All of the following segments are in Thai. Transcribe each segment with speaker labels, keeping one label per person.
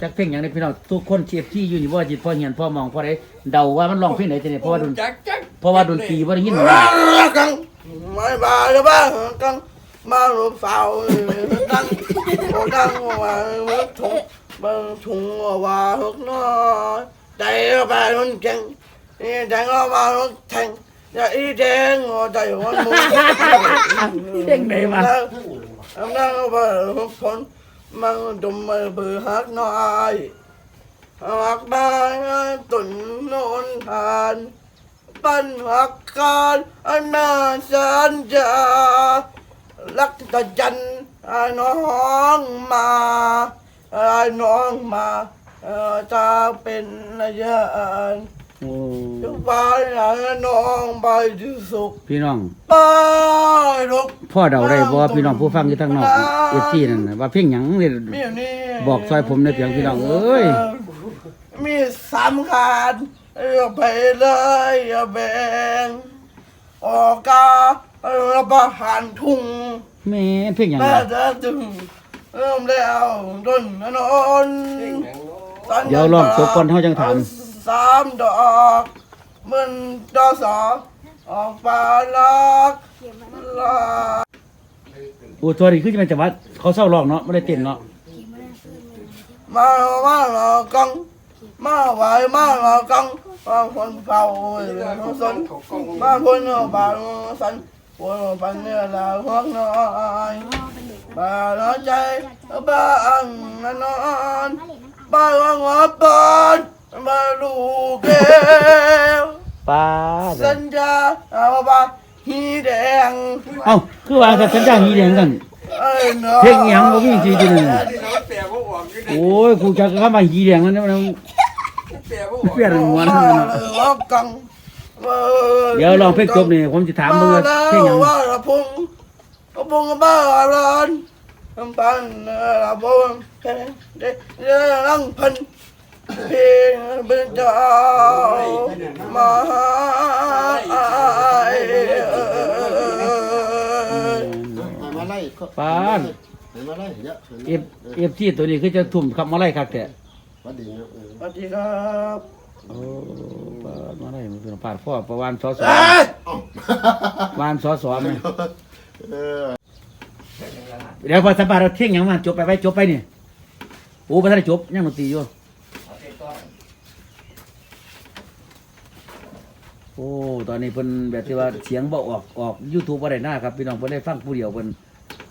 Speaker 1: จักเพลงหยังได้พี่น้องทุกคนเชียร์ที่อยู่นี่บ่ว่าจิตพ่อเหียนพ่อมองพ่อได้เดาว่ามันร้องเพลงไหนจังได๋เพราะว่าดน
Speaker 2: จักจัก
Speaker 1: เพราะว่าดนตรีบ่ได้ยินหมด
Speaker 3: กังไม่บาเลยบ้างกังมาหลบสาวกังกังว่าเมื่อถุงเมื่อถุงว่าหกน้อยใจไปมันเก่งนี่ใจก็มาหกแทงอย่าอีแดงใจวันมุ
Speaker 1: เพลงไหนวะ
Speaker 3: อำนาจว่าผล มันดมมือเบือหักน้อยหักได้ตุนนนทานปันหักการอันนาสัญญาลักตะจันน้องมาน้องมาจะเป็นระยะ
Speaker 1: โอ้
Speaker 3: ทุกบ้านน้องไปที่สุข
Speaker 1: พี่น้อง
Speaker 3: ไปลูก
Speaker 1: พ่อเดาได้บ่พี่น้องผู้ฟังอยู่ทางนอก FC นั่นน่ะว่าเพลงหยังนี่
Speaker 3: มีอยู่นี่
Speaker 1: บอกซอยผมในเพียงพี่น้องเอ้ย
Speaker 3: มีสามคันเลือกไปเลยอย่าแบ่งออกการับประหารทุ่ง
Speaker 1: แม่เพลงหยัง
Speaker 3: แม่
Speaker 1: วะ
Speaker 3: จะถึงเริ่มแล้วต้นนน
Speaker 1: เดี๋ยวลองจบก่อนเฮาจังถาม
Speaker 3: สามดอกมันดอกสองออกปลาลักลา
Speaker 1: โอ้ตัวนี้คือจะเป็นจังหวัดเขาเศร้าร้องเนาะบ่ได้เต้นเนาะ
Speaker 3: มามาเรากังมาไหวมาเรากังมาคนเฝ้าสน
Speaker 2: เขากล้อง
Speaker 3: มาคนเอาบางสันคนปันเนื้อลาหัวน้อยบาน้อยใจบ้างนอนบ้างหัวปอน มาลูกแก้ว
Speaker 1: ป้า
Speaker 3: สัญญาเอาบ้าฮีแดง
Speaker 1: เอ้าคือว่าสัญญาหีแดงกัน
Speaker 3: เอ้ยน้อ
Speaker 1: เพลงอิหยังบ่มีจริงๆ
Speaker 2: ที่เราแปลว่าออกอยู่ใน
Speaker 1: โอ้ยกูจักคำว่าหีแดงนั่นมัน
Speaker 2: แปลว่าออก
Speaker 1: เปลี่ยนหัวนั่น
Speaker 3: มา
Speaker 1: น่ะ
Speaker 3: เลยว่ากัง
Speaker 1: เดี๋ยวลองเพลงจบนี่ผมสิถามมึงว่าเพลงหยัง
Speaker 3: ว่าละพงละพงบ้าร้อนปันละพงเดเดลังพัน เพลงเป็นเจ้ามา
Speaker 4: มาไล่ก็
Speaker 1: ป้าน
Speaker 4: มาไล่เยอะ
Speaker 1: เอฟเอฟที่ตัวนี้คือจะทุ่มขับมาไล่คักแท้
Speaker 4: วัดดีนะ
Speaker 3: สวัสดีครับ
Speaker 1: โอ้ป้านมาไล่มันเป็นปาดพ่อประวานสอสอ
Speaker 3: เอ้ยวา
Speaker 1: นสอสอไหม
Speaker 4: เออ
Speaker 1: เดี๋ยวพอสัมภาษณ์เราเที่ยงหยังมาจบไปไปจบไปนี่โอ้บ่ทันได้จบยังดนตรีอยู่ โอ้ ตอนนี้เพิ่นแบบที่ว่าเสียงบ่ออกออก YouTube บ่ได้หน้าครับ พี่น้องเพิ่นได้ฟังผู้เดียวเพิ่น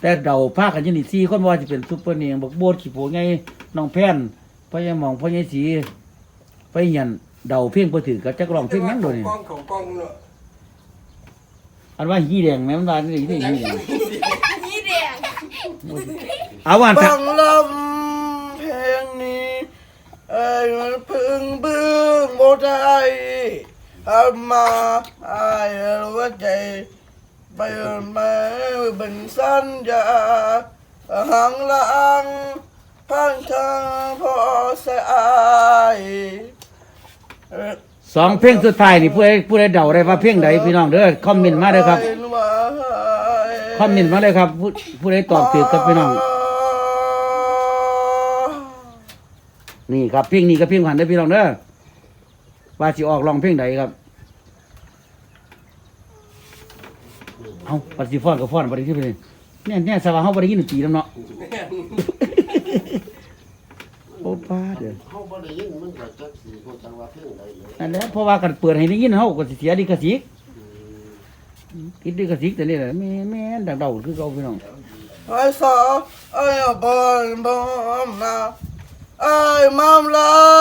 Speaker 1: แต่เดาพากันอยู่นี่4คนว่าสิเป็นซุปเปอร์เนียงบักโบดขี้โพไงน้องแพนพ่อใหญ่หมองพ่อใหญ่สีไปเหียนเดาเพลงบ่ถือก็จักร้องเพลงหยังโดนี่
Speaker 2: กล้องเขากล้องเนาะ
Speaker 1: อันว่าหีแดงแม่มันว่านี่นี่หีแดง
Speaker 5: ยี่แดง
Speaker 1: เอาว่า
Speaker 3: ฟั
Speaker 1: ถ้าง
Speaker 3: ลำเพลงนี้เอ้ยมันพึ่งเบื้องโบได้ มาไอ้รู้ว่าใจไปมาเป็นสัญญาหังหลังพันทางพอสาย
Speaker 1: สองเพลงสุดท้ายนี่ผู้ใดผู้ใดเดาได้ว่าเพลงใดพี่น้องเด้อคอมเมนต์มาเด้อครับคอมเมนต์มาเลยครับ ผู้ผู้ใดตอบถูกครับพี่น้อง นี่ครับเพลงนี้กับเพลงหันได้พี่น้องเด้อ ว่าสิออกร้องเพลงใดครับ เอาปฏิฟ้อนกับฟ้อนปฏิที่ไปเลยเนี่ยเนี่ยสว่าเฮาบ่ได้ยินดนตรีนำเนาะโอ้ป้าเด้อ
Speaker 4: เขาบ่ได้ยินมันก็จักสีเขาจังว่าเพ่งใดเลย
Speaker 1: นั่นแหละเพราะว่ากันเปิดให้ได้ยินเฮาก็สิเสียลิขสิทธิ์คิดลิขสิทธิ์แต่นี่แหละแม่แม่นดังเดาคือเก่าพี่น้อง
Speaker 3: ไอ้สาวไอ้บอลบอมนาไอ้มามรัก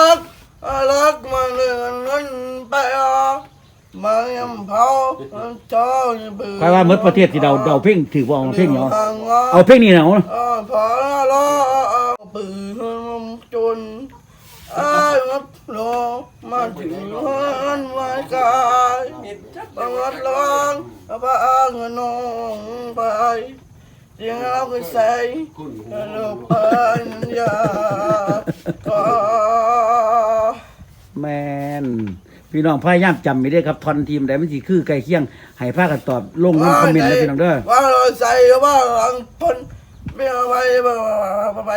Speaker 3: มายำเผาเจ้าเบื่อ
Speaker 1: ใครว่าหมดประเทศที่เดาเดาเพลงถือบ่เอาเพลงเนาะเอาเพลงนี้เนาะ
Speaker 3: เออพอแล้วปืนจนไอ้รับรอมาถึงวันวันกาย
Speaker 2: มีจัก
Speaker 3: บังรัดลองบ้าเงินน้องไปเสียงเราก็ใส่เราเป็นยาก็
Speaker 1: แมน พี่น้องพยายามจำไม่ได้ครับทอนทีมใดมันสิคือใกล้เคียงให้พากันตอบลงน้ำคอมเมนต์นะพี่น้องเด้อ
Speaker 3: ว่าเราใส่ว่าหลังพนไม่เอาไปไปไปไปไป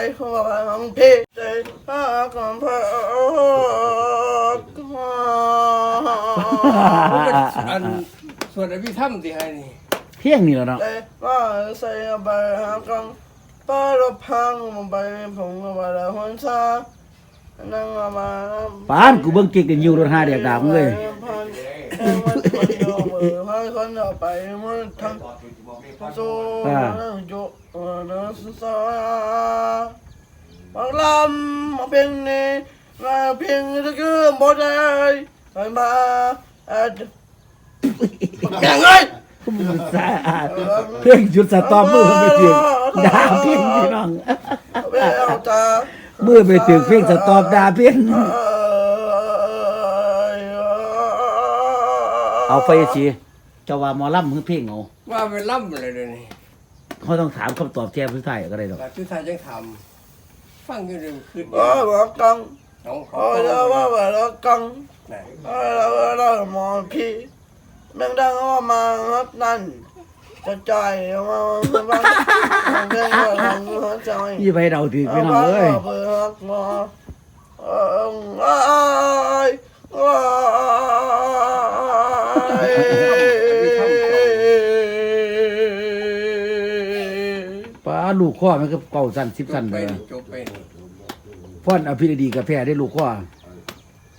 Speaker 3: ของพี่ใจพาของพ่อ
Speaker 2: อันส่วนอภิธรรมที่ให้นี่
Speaker 1: เพียงนี่แหล้วเนาะ
Speaker 3: ใจว่าใส่ไปหากังป้ารถพังไปผมก็ไปแล้วหัวชานั่งมา
Speaker 1: ปานกูเบิ่งเก่งกันอยู่รถหาเดียกดาบมึงเลย
Speaker 3: พันคนออกไปมันทำโซ่โยนะสุสาบังลำมาเพียงนี้มาเพียงตะกี้หมดเลยไปมาเอ็ดยังไง
Speaker 1: สะอาดเพียงหยุดสตอมมือมันไม่ถึงด่าเพียงพี่น้อง
Speaker 3: ไม่ เอาตา
Speaker 1: มือไปถึงเพียงสตอมด่าเพียงเอาไฟสิเจ้าว่าหมอลำมือเพียงเอา
Speaker 2: ว่าเป็นล่ำเลยเดี๋ยวนี้
Speaker 1: เขาต้องถามคำตอบแทนผู้ชายก็ได้ดอก
Speaker 2: แต่ทุกท่านยังทำฟังอยู่เรื่องคืน
Speaker 3: โอ้บอกกัง
Speaker 2: น้องเขา
Speaker 3: โอ้ยแล้วว่าแบบกัง
Speaker 2: ไหน
Speaker 3: โอ้ยแล้วเรามองพี่แม่งดังว่ามาฮักนั่น จะจ่ายมาบ้างเรื่องของหัวใจ
Speaker 1: ยี่ไปเดาถือพี่น้องเอ้ย
Speaker 3: เปิดมาเอ้ยว้าย
Speaker 1: ป้าลูกข้อมันก็เก่าสั้นสิบ
Speaker 2: จ
Speaker 1: สั้น
Speaker 2: บ
Speaker 1: ไป
Speaker 2: ไปนี่จบไปนี่
Speaker 1: ฟ้อนอภิรดีกับแพ้ได้ลูกข้อ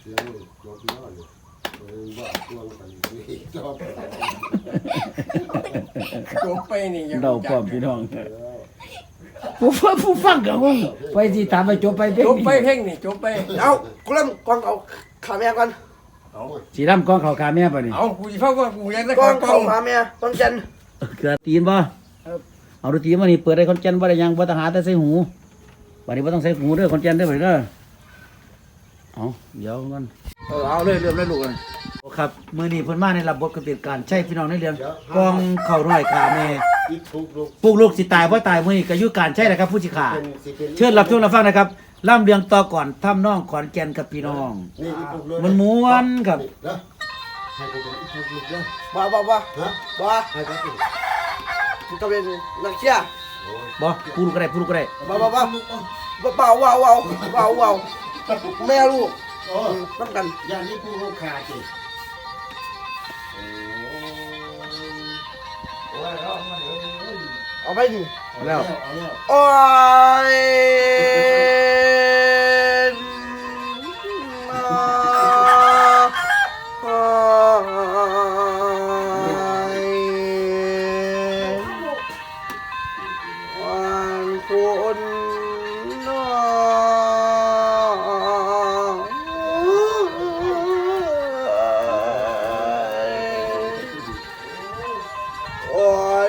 Speaker 4: เสียงจบแล้วเนี่ยเออว่าช่วงกันนี่จบ
Speaker 2: จบไปนี่ยัง
Speaker 1: เดาพร้อมพี่น้องผู้ฟังผู้ฟังกับงงไปสิถามไปจบไปเพลง
Speaker 2: จบไป
Speaker 1: นี้
Speaker 2: เพลงนี่จบไป
Speaker 3: เอากูเริ่มกองเอาขาแม่ก่อน
Speaker 2: เอา
Speaker 1: สีดำกองเขาคาแม่ป่ะนี่
Speaker 2: เอากูจะฟังว่ากูยังได้
Speaker 3: กอง
Speaker 2: ก
Speaker 3: เขา
Speaker 2: อง
Speaker 3: ขาแม่ต้องเจน
Speaker 1: เกลือตีนบ่เอาดูตีนมานี่เปิดได้คอนเจนบ่ได้ยังบ่ต้องหาแต่ใส่หูวันนี้บ่ต้องใส่หูเด้อคอนเจนเด้อไปเด้อเอาเดี๋ยวกันเออเอาเลยเริ่มเลยลูกเลย ครับมื้อนี้เพิ่นมาในรับบทกเป็นการใช้พี่น้องในเรื่องกองเข้าน้อยขาแม่
Speaker 4: อีกทุกลูก
Speaker 1: ปลูกลูกสิตายบ่ตายมื้อนี้ก็อยู่การใช้นะครับผู้สิขา
Speaker 4: เป็นสิเป็น
Speaker 1: เชิญรับชมรับฟังนะครับล่ำเรียงต่อก่อนทำน้องขอนแก่นกับพี่น้อง
Speaker 4: นี่อีกทุกลูก
Speaker 1: มันม้วนครับ
Speaker 4: นะให้กูเป็นอีกทุกลูกเลย
Speaker 3: บ้าบ้าบ้า
Speaker 4: ฮะ
Speaker 3: บ้า
Speaker 4: ให้กูเป็น
Speaker 3: กูจะเป็นนักเชียร์
Speaker 1: บ่พูดก็ได้พูดก็ได้
Speaker 3: บ้าบ้าบ้าบ้าว้าวว้าวว้าวว้าวแม่ลูก
Speaker 4: โอ้
Speaker 3: ต้องกัน
Speaker 4: อย่างนี้ผู้ลูกขาดสิ
Speaker 3: เอาไปดิ
Speaker 1: แล้ว
Speaker 4: เอาแล้ว
Speaker 3: โอ้ย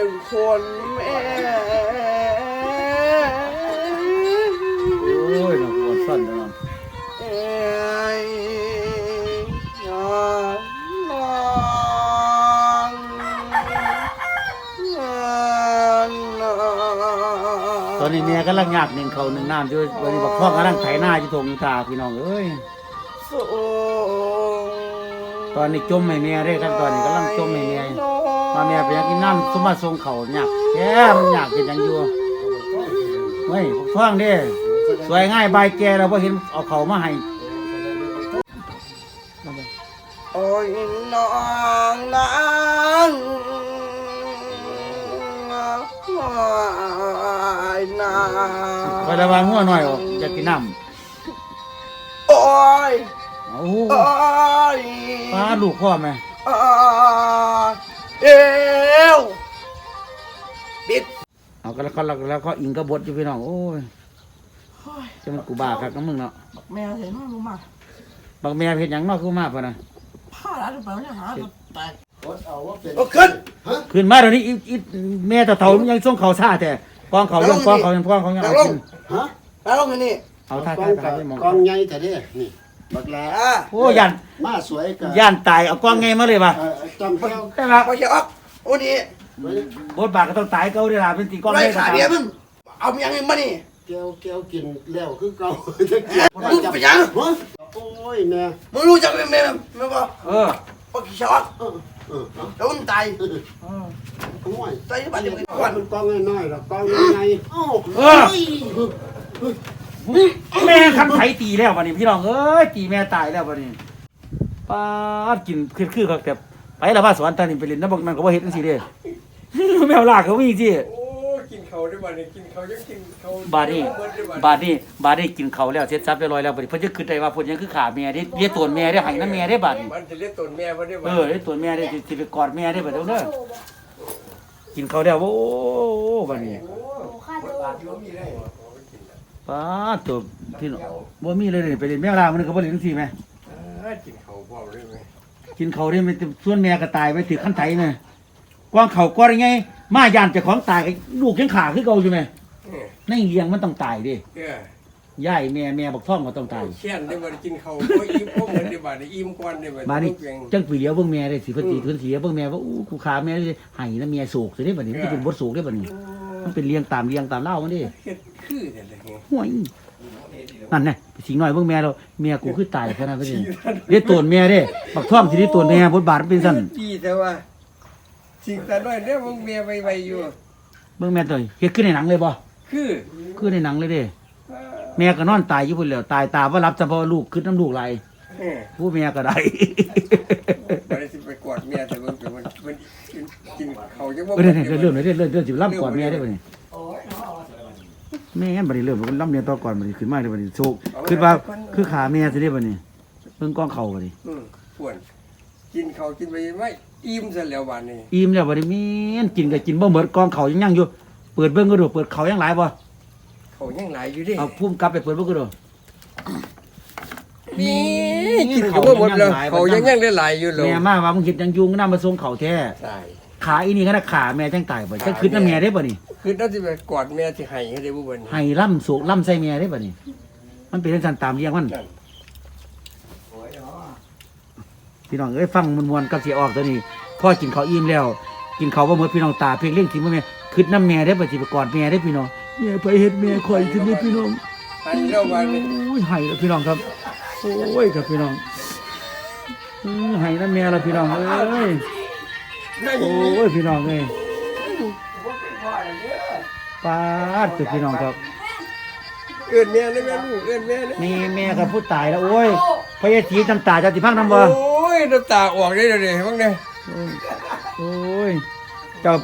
Speaker 3: ยคนแม่
Speaker 1: โอ้ยน้องปวดสั้นจัง
Speaker 3: เอ้ยอย่านอนนอน
Speaker 1: ตอนนี้แม่กำลังยากหนึ่งเขาวหนึ่งน้ำอยู่วันนี้บอกพ่อกำลังไถนาอยู่ตรงตาพี่น้องเอ้ย
Speaker 3: สู
Speaker 1: ตอนนี้จมให้แม่เด้ครับตอนนี้กำลังจมให้แม่ มาแม่ไปอยากกินน้ำสมมาทรงเขายากแค่มันยากเป็นหยังอยู่เฮ้ยพวกท่องเด้สวยง่ายบายแกเราพอเห็นเอาเขามาให้
Speaker 3: โอ้ยน้องนางโอ้ยนาง
Speaker 1: คอยระวังหัวหน่อยออกอยากกินน้
Speaker 3: โอ้ยำ
Speaker 1: เอา
Speaker 3: โอ้ย
Speaker 1: ป้าลูกพ่อไหม
Speaker 3: อ่า เอวบิด
Speaker 1: เอาก็แล้วก็แล้วก็อิงกระบดอยู่พี่น้องโอ้ยจะมันกูบ้าครับน้ำมึงเนาะ
Speaker 3: แม่เห็นว่ารู้มา
Speaker 1: บักแม่เห็นหยังเนอกกูมาพะนะ
Speaker 3: ผ้าแล้วหรือเปล่าเนี่ยหาตัวแตก
Speaker 4: กดเอาว่าเป็น
Speaker 3: โอ้ขึ้น
Speaker 4: ฮะ
Speaker 1: ขึ้นมาเดี๋ยวนี้อีอีแม่ตะเถามันยังส่งเขาซาแต่กองเขายังกองเขายังกองเขายังเอากิน
Speaker 4: ฮะ
Speaker 3: แล้วลงนี่
Speaker 1: เอาท่าก
Speaker 4: อ
Speaker 1: ท่างท่า
Speaker 4: กับ
Speaker 1: ไปมอง
Speaker 4: กองใหญ่แต่เด้นี่ บักแหล่
Speaker 3: อ่า
Speaker 1: โอ้ยัน
Speaker 4: มาสวยกับ
Speaker 1: ย่านตายเอากองไงมาเลยป่ะ
Speaker 4: เอ่อจำเที่ยว
Speaker 1: ใช่ปะ
Speaker 3: พอเขียวออกโอ้นี่
Speaker 4: ไว้
Speaker 1: บทบาทก็ต้องตายเก่าเวลาเป็นตีกอง
Speaker 3: ไร
Speaker 1: ไง
Speaker 3: ขาเดียวมึงเอาเมียงมานี่
Speaker 4: แก้วแก้วกินแล้วคือเก่าจะเก็บ
Speaker 3: มึงไปยัง
Speaker 4: ฮะโอ้ยแม่
Speaker 3: มึงรู้จักแม่แม่แม่ป่ะ
Speaker 1: เออ
Speaker 3: พอเขียวออก
Speaker 4: เออเออ
Speaker 3: แล้วมึงตาย
Speaker 4: น้อย
Speaker 3: ใส่บัตรจะไป
Speaker 4: ก
Speaker 3: ก่อน
Speaker 4: มันกองน้อยๆหรอกกองใหญ่ๆโอ้
Speaker 1: เออ แม่คันไถตีแล้วบัดนี้พี่น้องเอ้ยตีแม่ตายแล้วบัดนี้ป้าดกินคือคือครับแต่ไปแล้วว่าสวนตานี่ไปเล่นน้ำบักนั่นก็บ่เฮ็ดจังซี่เด้ แมวลากเขามีสิ
Speaker 2: โอ้กินเขาได้บ่เนี่ยกินเขายังกินเขา
Speaker 1: บาดนี้
Speaker 2: เบิดได้บ่
Speaker 1: บาดนี้บาดนี้กินเขาวแล้วเสร็จสับเรียบร้อยแล้วบัดนี้เพิ่นจะคิดได้ว่าเพิ่นยังคือขาแม่ได้เรียกตัวแม่ได้ให้น้ำแม่ได้บาดนี้
Speaker 2: มันจะเรียกตนแม่บ่ได้บ่
Speaker 1: เออได้ตัวแม่ได้สิสิไปกอดแม่ได้บัดเดี๋ยวเด้อกินเขาวแล้วโอ้บัดนี้ป้าด ตัวพี่น้องบ่มีเลยนี่ไปเล่นแมวลามันก็บ่เล่นจังซี่แหม
Speaker 2: เออกินเขาพร้อมได้ไหม
Speaker 1: กินเขาวได้มันส่วนแม่ก็ตายไปถือขั้นไถแม่กวางเขากว่าได้ไงมาย่านเจ้าของตายก็ลูกยังขาคือเก่าอยู่แม่
Speaker 2: เออ
Speaker 1: ในเลี้ยงมันต้องตายดิ
Speaker 2: เออย่า
Speaker 1: ยแม่แม่บักท่องก็ต้องตาย
Speaker 2: เขียนได้บ่ได้กินเขาบ่อิ่มบ่เหมือนได้บ่ได้อิ่มก่อนได้บ่
Speaker 1: มานี่
Speaker 2: เพียง
Speaker 1: จังปีเลี้ยวเบิ่งแม่ได้สิเพิ่นสิเพิ่นสิเลี้ยวเบิ่งแม่ว่าอู้กูขาแม่เลยให้นะแม่โศกสิได้บัดนี้มันสิเป็นบทโศกได้บัดนี้ มันเป็นเลี้ยงตามเลี้ยงตามเล่ามันดิ
Speaker 2: เฮ็ดคือแต่ละไง
Speaker 1: ห่วยนั่นแน่สิงน้อยเบิ่งแม่แล้วแม่กูคือตายขนาดนี้เรียกตัวแม่เด้บักท่องสิได้ตัวแม่บทบาทมันเป็นซั่น
Speaker 2: ดีแต่ว่าสิ่งแต่น้อยเด้อมึงเมียไวๆอยู่
Speaker 1: เบิ่งแม่ตัวเฮ็ดขึ้นในหนังเลยบ่
Speaker 2: คือ
Speaker 1: คือในหนังเลยเด้แม่ก็นอนตายอยู่พุ่นแล้วตายตาว่ารับเฉพาะลูกคือน้ำลูกไหล
Speaker 2: เออ
Speaker 1: ผู้แม่ก็ได้
Speaker 2: บ่ได้สิไปกอดเมียแต่เบิ่งแต่มันมัน กินกินเขาจังบ่
Speaker 1: เออเนี่ยเริ่มเลยเริ่มเริ่มเริ่มสิล่ำก่อนแม่ได้ป่ะนี่แม่งั้นบัดนี้เริ่มมันล่ำเรียนต่อก่อนบัดนี้ขึ้นมาได้บัดนี้โชคคือว่าคือขาแม่สิได้บัดนี้เพิ่งก้องเข่าบัดนี้
Speaker 2: อืมปวนกินเขากินไปไม่อิ่มซะแล้ววันนี้
Speaker 1: อิ่มแล้วบัดนี้แม่นกินก็กินบ่หมดกองเข่ายังยังอยู่ เปิดเบิ่งก็ดูเปิดเข่ายังหลายบ่
Speaker 2: เขายังหลายอยู่ดิ
Speaker 1: เอาพุ่มกลับไปเปิดเบิ่งก็ดู
Speaker 2: มีกินก็บ่หมดแล้วเขายังยังได้หลายอยู่เลย
Speaker 1: แม่มาว่ามึงเฮ็ดยังยุงนำมาส่งเข่าแท้
Speaker 2: ใช่
Speaker 1: ขาอีนี่ก็น่ะขาแม่จังตายบ่จังคิดนำแม่ได้บ่นี่
Speaker 2: คือน่าสิไปกอดแม่ที่ให้ให้ได้บ่เบิ่น
Speaker 1: ให้ล่ำโศกล่ำใส่แม่ได้บ่นี่มันเป็นจังซั่นตามเลี้ยงมัน
Speaker 2: นั่น
Speaker 1: พี่น้องเอ้ยฟังมวนๆกับสิออกตัวนี้พ่อกินข้าวอิ่มแล้ว กินข้าวบ่หมดพี่น้องตาเพ่งเล่งทิ้งบ่แม่คิดน้ำแม่ได้บ่สิไปกอดแม่ได้พี่น้องแม่ไปเฮ็ดแม่ข่อยถึงนี่พี่น้อง
Speaker 2: ให้แล้ววันนี้
Speaker 1: โอ้ยให้แล้วพี่น้องครับโอ้ยครับพี่น้องอือให้น้ำแม่แล้วพี่น้องเอ้ย โอ้ยพี่น้องเอ้ยปาดตัวพี่น้องครับ
Speaker 2: เอื้อนแม่ได้แม่ลูกเอื้อนแม่ได้
Speaker 1: แม่แม่กับผู้ตายแล้วโอ้ยพยาธีน้ำตาจะสิพังน้ำบ่
Speaker 2: โอ้ยน้ำตาออกได้เลยเบิ่งเด้
Speaker 1: โอ้ยเจ้า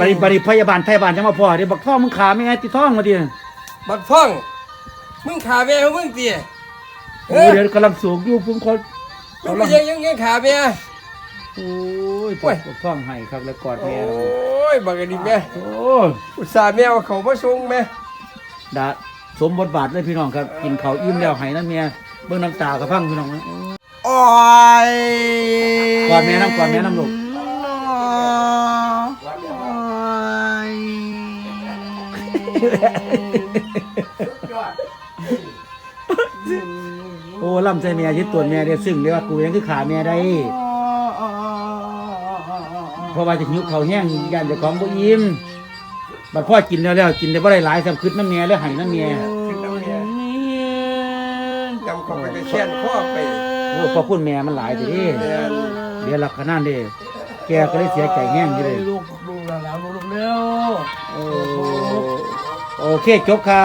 Speaker 1: บริบริพยาบาลไทยบ้านจังมาพ่อเดี๋ยวบักท่องมึงขาไม่ไงติดท่องมาดิ
Speaker 2: บัดพ่องมึงขาแม่ของมึงติเอ
Speaker 1: โอ้ย
Speaker 2: อ
Speaker 1: เดี๋ยวกำลังสูงอยู่พุ่งคน
Speaker 2: มึงไปยังยังยังขาแม่
Speaker 1: โอ้ ย
Speaker 2: โอ้ย
Speaker 1: บักท่องให้ครับแล้วกอด
Speaker 2: โอ
Speaker 1: แม่้
Speaker 2: ยบักอันนี้แม่
Speaker 1: โอ้ย
Speaker 2: อุตส่าห์แม่เอาเขามาส่งแม่
Speaker 1: ดาสมบทบาทเลยพี่น้องครับ กินข้าวอิ่มแล้วให้นั่นเมียเบิ่งน้ำตากระพังพี่น้องนะ
Speaker 3: โอ้ย
Speaker 1: กอดแม่น้ำกอดแม่น้ำลูกโอ้ล่ำใจแม่ยึดตัวแม่ได้ซึ่งเรียกว่ากูยังคือขาแม่ได้เพ ราะว่าจะหิวเขาวแห้งยันเจะของบ่อิ่มบัดพ่อกินแล้วแล้วกินได้บ่ได้หลายสำคึดน้ำเมียแล้วให้น้ำเมีย
Speaker 2: ขึ้นน้ำแม่ยำเขาไปจะแช่นข้อไป
Speaker 1: โอ้พ่อพูดแม่มันหลายทีนี้เดี๋ยวหลักขนาดนี้แกก็เลยเสียใจแห้งอยู่เลย
Speaker 3: ลูกลูกหลานลูกเร็ว
Speaker 1: โอ้โอเคจบครับ